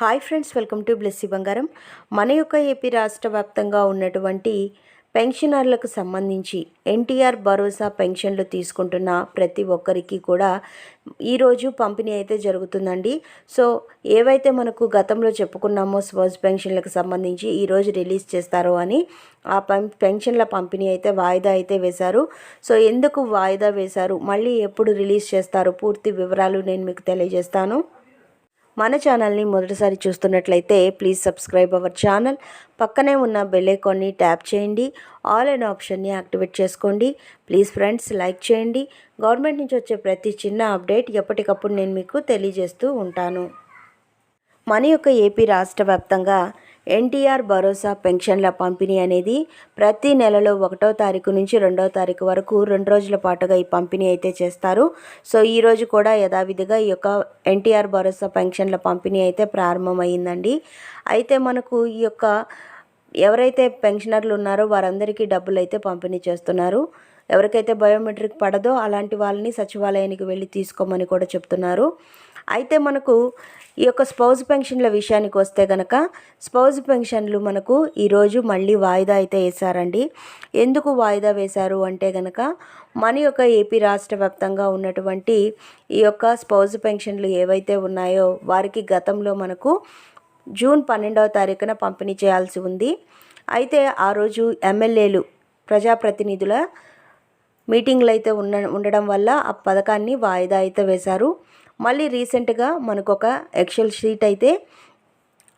Hi friends welcome to Blessy బంగారం. మన యొక్క ఏపీ రాష్ట్ర వ్యాప్తంగా ఉన్నటువంటి పెన్షనర్లకు సంబంధించి ఎన్టీఆర్ భరోసా పెన్షన్లు తీసుకుంటున్న ప్రతి ఒక్కరికి కూడా ఈరోజు పంపిణీ అయితే జరుగుతుందండి. సో ఏవైతే మనకు గతంలో చెప్పుకున్నామో స్పోజ్ పెన్షన్లకు సంబంధించి ఈరోజు రిలీజ్ చేస్తారో అని ఆ పెన్షన్ల పంపిణీ అయితే వాయిదా అయితే వేశారు. సో ఎందుకు వాయిదా వేశారు? మళ్ళీ ఎప్పుడు రిలీజ్ చేస్తారు? పూర్తి వివరాలు నేను మీకు తెలియజేస్తాను. మన ఛానల్ని మొదటిసారి చూస్తున్నట్లయితే ప్లీజ్ సబ్స్క్రైబ్ అవర్ ఛానల్ పక్కనే ఉన్న బెల్లైకాన్ని ట్యాప్ చేయండి. ఆల్ అండ్ ఆప్షన్ని యాక్టివేట్ చేసుకోండి. ప్లీజ్ ఫ్రెండ్స్ లైక్ చేయండి. గవర్నమెంట్ నుంచి వచ్చే ప్రతి చిన్న అప్డేట్ ఎప్పటికప్పుడు నేను మీకు తెలియజేస్తూ ఉంటాను. మన యొక్క ఏపీ రాష్ట్ర వ్యాప్తంగా ఎన్టీఆర్ భరోసా పెన్షన్ల పంపిణీ అనేది ప్రతి నెలలో ఒకటో తారీఖు నుంచి రెండో తారీఖు వరకు రెండు రోజుల పాటుగా ఈ పంపిణీ అయితే చేస్తారు. సో ఈరోజు కూడా యథావిధిగా ఈ యొక్క ఎన్టీఆర్ భరోసా పెన్షన్ల పంపిణీ అయితే ప్రారంభమైందండి. అయితే మనకు ఈ యొక్క ఎవరైతే పెన్షనర్లు ఉన్నారో వారందరికీ డబ్బులు అయితే పంపిణీ చేస్తున్నారు. ఎవరికైతే బయోమెట్రిక్ పడదో అలాంటి వాళ్ళని సచివాలయానికి వెళ్ళి తీసుకోమని కూడా చెప్తున్నారు. అయితే మనకు ఈ యొక్క స్పౌజ్ పెన్షన్ల విషయానికి వస్తే కనుక స్పౌజ్ పెన్షన్లు మనకు ఈరోజు మళ్ళీ వాయిదా అయితే వేశారండి. ఎందుకు వాయిదా వేశారు అంటే కనుక మన యొక్క ఏపీ రాష్ట్ర వ్యాప్తంగా ఉన్నటువంటి ఈ యొక్క స్పౌజ్ పెన్షన్లు ఏవైతే ఉన్నాయో వారికి గతంలో మనకు జూన్ పన్నెండవ తారీఖున పంపిణీ చేయాల్సి ఉంది. అయితే ఆ రోజు ఎమ్మెల్యేలు ప్రజాప్రతినిధుల మీటింగ్లు అయితే ఉన్న ఉండడం వల్ల ఆ పథకాన్ని వాయిదా అయితే వేశారు. మళ్ళీ రీసెంట్గా మనకు ఒక ఎక్సెల్ షీట్ అయితే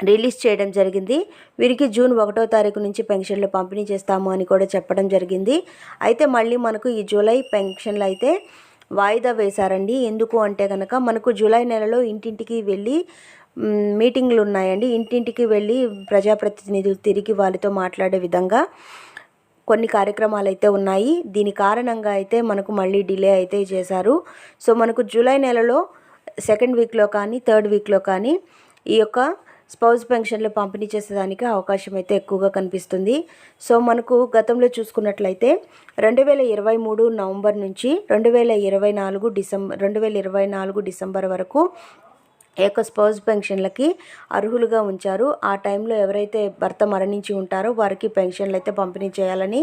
రిలీజ్ చేయడం జరిగింది. వీరికి జూన్ ఒకటో తారీఖు నుంచి పెన్షన్లు పంపిణీ చేస్తాము అని కూడా చెప్పడం జరిగింది. అయితే మళ్ళీ మనకు ఈ జూలై పెన్షన్లు అయితే వాయిదా వేశారండి. ఎందుకు అంటే కనుక మనకు జూలై నెలలో ఇంటింటికి వెళ్ళి మీటింగ్లు ఉన్నాయండి. ఇంటింటికి వెళ్ళి ప్రజాప్రతినిధులు తిరిగి వాళ్ళతో మాట్లాడే విధంగా కొన్ని కార్యక్రమాలు అయితే ఉన్నాయి. దీని కారణంగా అయితే మనకు మళ్ళీ డిలే అయితే చేశారు. సో మనకు జూలై నెలలో సెకండ్ వీక్లో కానీ థర్డ్ వీక్లో కానీ ఈ యొక్క స్పౌజ్ పెన్షన్లు పంపిణీ చేసేదానికి అవకాశం అయితే ఎక్కువగా కనిపిస్తుంది. సో మనకు గతంలో చూసుకున్నట్లయితే రెండు వేల ఇరవై మూడు నవంబర్ నుంచి రెండు వేల ఇరవై నాలుగు డిసెంబర్ రెండు వేల ఇరవై నాలుగు డిసెంబర్ వరకు యొక్క స్పౌజ్ పెన్షన్లకి అర్హులుగా ఉంచారు. ఆ టైంలో ఎవరైతే భర్త మరణించి ఉంటారో వారికి పెన్షన్లు అయితే పంపిణీ చేయాలని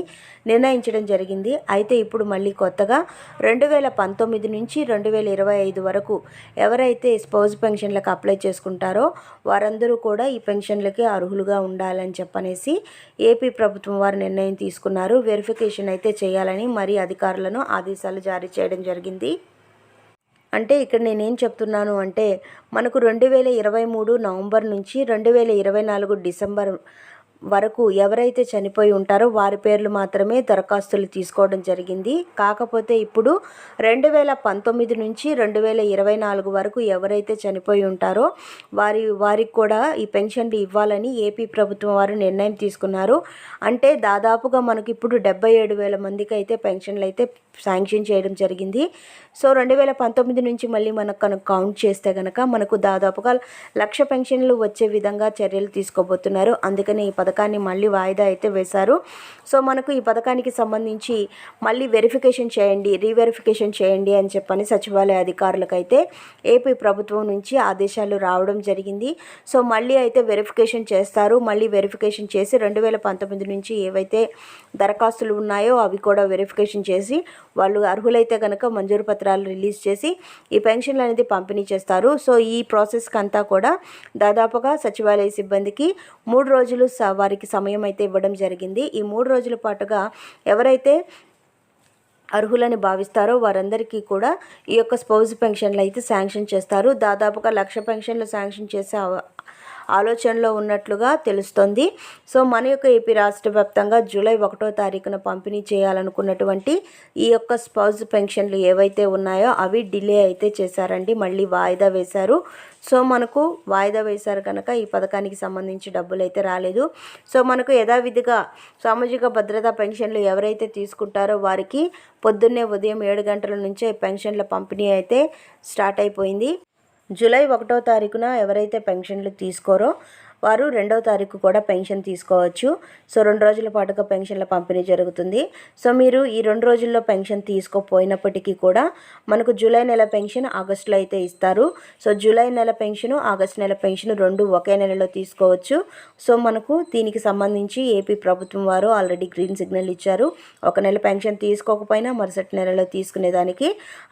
నిర్ణయించడం జరిగింది. అయితే ఇప్పుడు మళ్ళీ కొత్తగా రెండు వేల పంతొమ్మిది నుంచి రెండు వేల ఇరవై ఐదు వరకు ఎవరైతే స్పౌజ్ పెన్షన్లకు అప్లై చేసుకుంటారో వారందరూ కూడా ఈ పెన్షన్లకి అర్హులుగా ఉండాలని చెప్పనేసి ఏపీ ప్రభుత్వం వారు నిర్ణయం తీసుకున్నారు. వెరిఫికేషన్ అయితే చేయాలని మరి అధికారులను ఆదేశాలు జారీ చేయడం జరిగింది. అంటే ఇక్కడ నేనేం చెప్తున్నాను అంటే మనకు రెండు వేల ఇరవై మూడు నవంబర్ నుంచి రెండు వేల ఇరవై నాలుగు డిసెంబర్ వరకు ఎవరైతే చనిపోయి ఉంటారో వారి పేర్లు మాత్రమే దరఖాస్తులు తీసుకోవడం జరిగింది. కాకపోతే ఇప్పుడు రెండు వేల పంతొమ్మిది నుంచి రెండు వేల ఇరవై నాలుగు వరకు ఎవరైతే చనిపోయి ఉంటారో వారి వారికి కూడా ఈ పెన్షన్లు ఇవ్వాలని ఏపీ ప్రభుత్వం వారు నిర్ణయం తీసుకున్నారు. అంటే దాదాపుగా మనకి ఇప్పుడు డెబ్బై ఏడు వేల మందికి అయితే పెన్షన్లు అయితే శాంక్షన్ చేయడం జరిగింది. సో రెండు వేల పంతొమ్మిది నుంచి మళ్ళీ మనకు కనుక కౌంట్ చేస్తే కనుక మనకు దాదాపుగా లక్ష పెన్షన్లు వచ్చే విధంగా చర్యలు తీసుకోబోతున్నారు. అందుకని ఈ పథకాన్ని మళ్ళీ వాయిదా అయితే వేశారు. సో మనకు ఈ పథకానికి సంబంధించి మళ్ళీ వెరిఫికేషన్ చేయండి రీవెరిఫికేషన్ చేయండి అని చెప్పని సచివాలయ అధికారులకైతే ఏపీ ప్రభుత్వం నుంచి ఆదేశాలు రావడం జరిగింది. సో మళ్ళీ అయితే వెరిఫికేషన్ చేస్తారు. మళ్ళీ వెరిఫికేషన్ చేసి రెండు వేల పంతొమ్మిది నుంచి ఏవైతే దరఖాస్తులు ఉన్నాయో అవి కూడా వెరిఫికేషన్ చేసి వాళ్ళు అర్హులైతే కనుక మంజూరు పత్రాలు రిలీజ్ చేసి ఈ పెన్షన్లు అనేది పంపిణీ చేస్తారు. సో ఈ ప్రాసెస్కి అంతా కూడా దాదాపుగా సచివాలయ సిబ్బందికి మూడు రోజులు వారికి సమయం అయితే ఇవ్వడం జరిగింది. ఈ మూడు రోజుల పాటుగా ఎవరైతే అర్హులని భావిస్తారో వారందరికీ కూడా ఈ యొక్క స్పౌజ్ పెన్షన్లు అయితే శాంక్షన్ చేస్తారు. దాదాపుగా లక్ష పెన్షన్లు శాంక్షన్ చేసే ఆలోచనలో ఉన్నట్లుగా తెలుస్తోంది. సో మన యొక్క ఏపీ రాష్ట్ర వ్యాప్తంగా జూలై ఒకటో తారీఖున పంపిణీ చేయాలనుకున్నటువంటి ఈ యొక్క స్పౌజ్ పెన్షన్లు ఏవైతే ఉన్నాయో అవి డిలే అయితే చేశారండి. మళ్ళీ వాయిదా వేశారు. సో మనకు వాయిదా వేశారు కనుక ఈ పథకానికి సంబంధించి డబ్బులు అయితే రాలేదు. సో మనకు యథావిధిగా సామాజిక భద్రతా పెన్షన్లు ఎవరైతే తీసుకుంటారో వారికి పొద్దున్నే ఉదయం ఏడు గంటల నుంచే పెన్షన్ల పంపిణీ అయితే స్టార్ట్ అయిపోయింది. జూలై ఒకటో తారీఖున ఎవరైతే పెన్షన్లు తీసుకోరో వారు రెండవ తారీఖు కూడా పెన్షన్ తీసుకోవచ్చు. సో రెండు రోజుల పాటుగా పెన్షన్ల పంపిణీ జరుగుతుంది. సో మీరు ఈ రెండు రోజుల్లో పెన్షన్ తీసుకోపోయినప్పటికీ కూడా మనకు జూలై నెల పెన్షన్ ఆగస్టులో అయితే ఇస్తారు. సో జూలై నెల పెన్షన్ ఆగస్టు నెల పెన్షన్ రెండు ఒకే నెలలో తీసుకోవచ్చు. సో మనకు దీనికి సంబంధించి ఏపీ ప్రభుత్వం వారు ఆల్రెడీ గ్రీన్ సిగ్నల్ ఇచ్చారు. ఒక నెల పెన్షన్ తీసుకోకపోయినా మరుసటి నెలలో తీసుకునేదానికి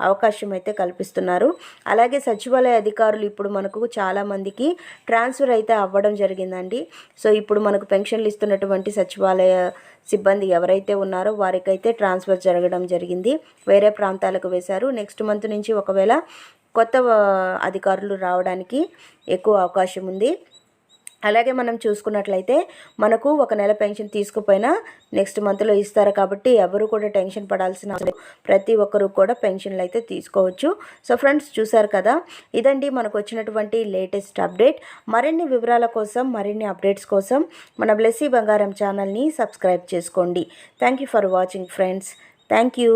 అవకాశం అయితే కల్పిస్తున్నారు. అలాగే సచివాలయ అధికారులు ఇప్పుడు మనకు చాలామందికి ట్రాన్స్ఫర్ అయితే అవ్వడం జరిగిందండి. సో ఇప్పుడు మనకు పెన్షన్లు ఇస్తున్నటువంటి సచివాలయ సిబ్బంది ఎవరైతే ఉన్నారో వారికైతే ట్రాన్స్ఫర్ జరగడం జరిగింది. వేరే ప్రాంతాలకు వేశారు. నెక్స్ట్ మంత్ నుంచి ఒకవేళ కొత్త అధికారులు రావడానికి ఎక్కువ అవకాశం ఉంది. అలాగే మనం చూసుకున్నట్లయితే మనకు ఒక నెల పెన్షన్ తీసుకుపోయినా నెక్స్ట్ మంత్లో ఇస్తారు కాబట్టి ఎవరు కూడా టెన్షన్ పడాల్సిన అవసరం ప్రతి ఒక్కరు కూడా పెన్షన్లు అయితే తీసుకోవచ్చు. సో ఫ్రెండ్స్ చూసారు కదా? ఇదండి మనకు వచ్చినటువంటి లేటెస్ట్ అప్డేట్. మరిన్ని వివరాల కోసం మరిన్ని అప్డేట్స్ కోసం మన బ్లెస్సీ బంగారం ఛానల్ని సబ్స్క్రైబ్ చేసుకోండి. Thank you for watching friends. Thank you